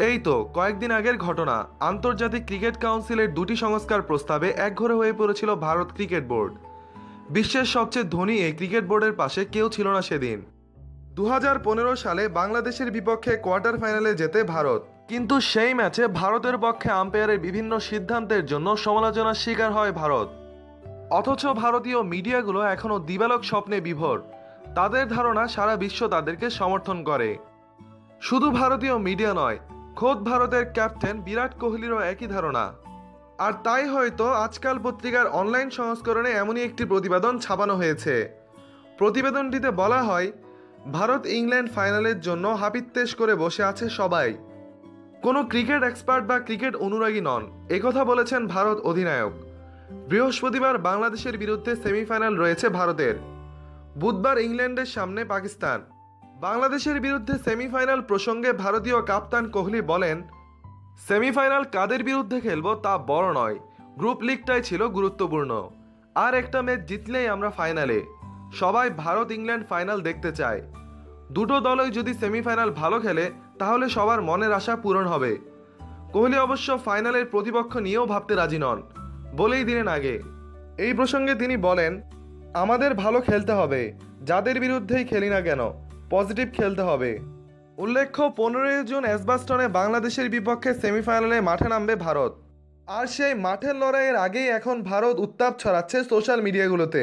এই তো, কয়েকদিন আগের ঘটনা। আন্তর্জাতিক ক্রিকেট কাউন্সিলের দুটি সংস্কার প্রস্তাবে একঘরে হয়ে পড়েছিল ভারত ক্রিকেট বোর্ড। বিশ্বের সবচেয়ে ধনী এই ক্রিকেট বোর্ডের পাশে কেউ ছিল না সেদিন। দু হাজার পনেরো সালে বাংলাদেশের বিপক্ষে কোয়ার্টার ফাইনালে যেতে ভারত। কিন্তু সেই ম্যাচে ভারতের পক্ষে আম্পায়ারের বিভিন্ন সিদ্ধান্তের জন্য সমালোচনার শিকার হয় ভারত। অথচ ভারতীয় মিডিয়াগুলো এখনও দিবালক স্বপ্নে বিভোর। তাদের ধারণা সারা বিশ্ব তাদেরকে সমর্থন করে। শুধু ভারতীয় মিডিয়া নয় খোদ ভারতের ক্যাপ্টেন বিরাট কোহলিরও একই ধারণা। আর তাই হয়তো আজকাল পত্রিকার অনলাইন সংস্করণে এমনই একটি প্রতিবেদন ছাপানো হয়েছে। প্রতিবেদনটিতে বলা হয়, ভারত ইংল্যান্ড ফাইনালের জন্য হাপিত্তেশ করে বসে আছে সবাই। কোনো ক্রিকেট এক্সপার্ট বা ক্রিকেট অনুরাগী নন, একথা বলেছেন ভারত অধিনায়ক। বৃহস্পতিবার বাংলাদেশের বিরুদ্ধে সেমিফাইনাল রয়েছে ভারতের। বুধবার ইংল্যান্ডের সামনে পাকিস্তান। বাংলাদেশের বিরুদ্ধে সেমিফাইনাল প্রসঙ্গে ভারতীয় কাপ্তান কোহলি বলেন, সেমিফাইনাল কাদের বিরুদ্ধে খেলব তা বড় নয়। গ্রুপ লিগটাই ছিল গুরুত্বপূর্ণ। আর একটা ম্যাচ জিতলেই আমরা ফাইনালে। সবাই ভারত ইংল্যান্ড ফাইনাল দেখতে চায়। দুটো দলই যদি সেমিফাইনাল ভালো খেলে, তাহলে সবার মনের আশা পূরণ হবে। কোহলি অবশ্য ফাইনালের প্রতিপক্ষ নিয়েও ভাবতে রাজি নন। বলেই দিলেন আগে। এই প্রসঙ্গে তিনি বলেন, আমাদের ভালো খেলতে হবে। যাদের বিরুদ্ধেই খেলি না কেন? পজিটিভ খেলতে হবে। উল্লেখ্য, পনেরোই জুন এসবাস্টনে বাংলাদেশের বিপক্ষে সেমিফাইনালে মাঠে নামবে ভারত। আর সেই মাঠের লড়াইয়ের আগেই এখন ভারত উত্তাপ ছড়াচ্ছে সোশ্যাল মিডিয়াগুলোতে।